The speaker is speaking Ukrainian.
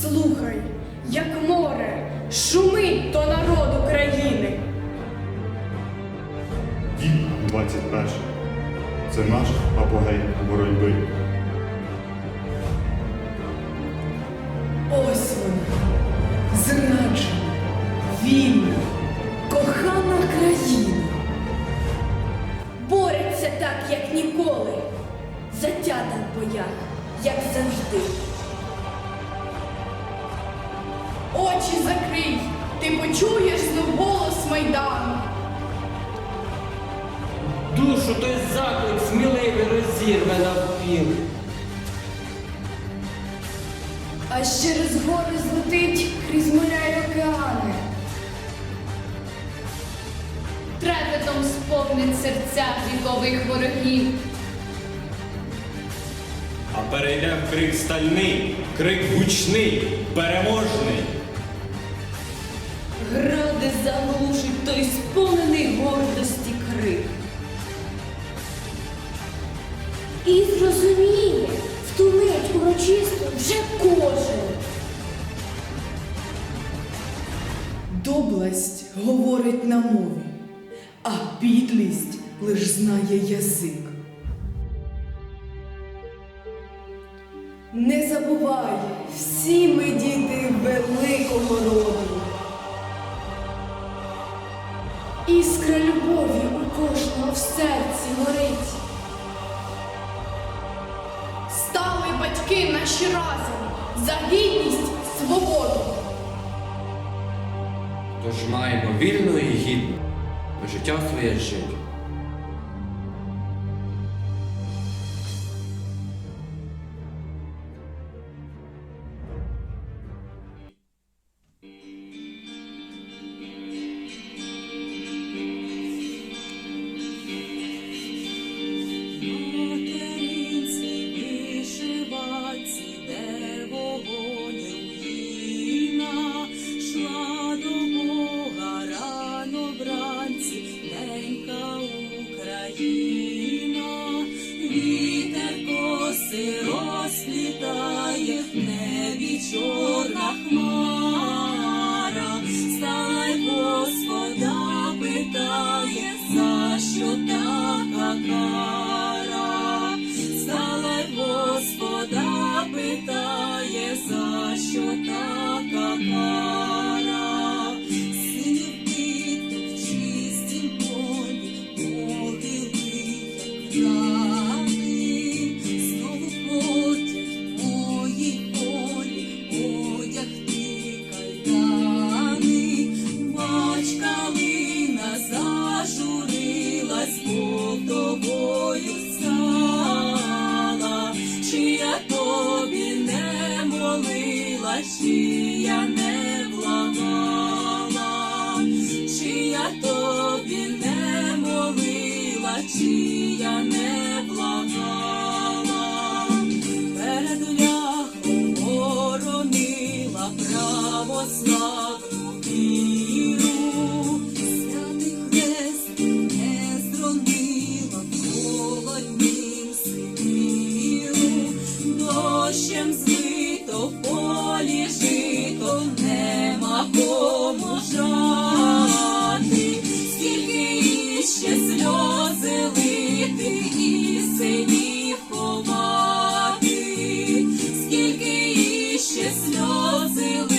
Слухай, як море, шумить то народ України. Вік 21. Це наш апогей боротьби. Ось вона, зраджена, вільна, кохана країна. Бореться так, як ніколи, затята в боях, як завжди. Очі закрий, ти почуєш знов голос Майдану. Душу той заклик сміливий розірве навпіл. Аж через гори злетить крізь моря й океани. Трепетом сповнить серця вікових ворогів. А перейде в крик стальний, крик гучний, переможний. Гради заглушить той сповнений гордості крик. І зрозуміє, в ту мить урочисто вже кожен. Доблесть говорить на мові, а підлість лиш знає язик. Не забувай, всі ми діти великого серці горить. Стали батьки наші разом за гідність, свободу. Тож маємо вільно і гідно життя своє жити. За що чи я тобі не молила, чи я не благала, перед ляхом боронила православну іще сльози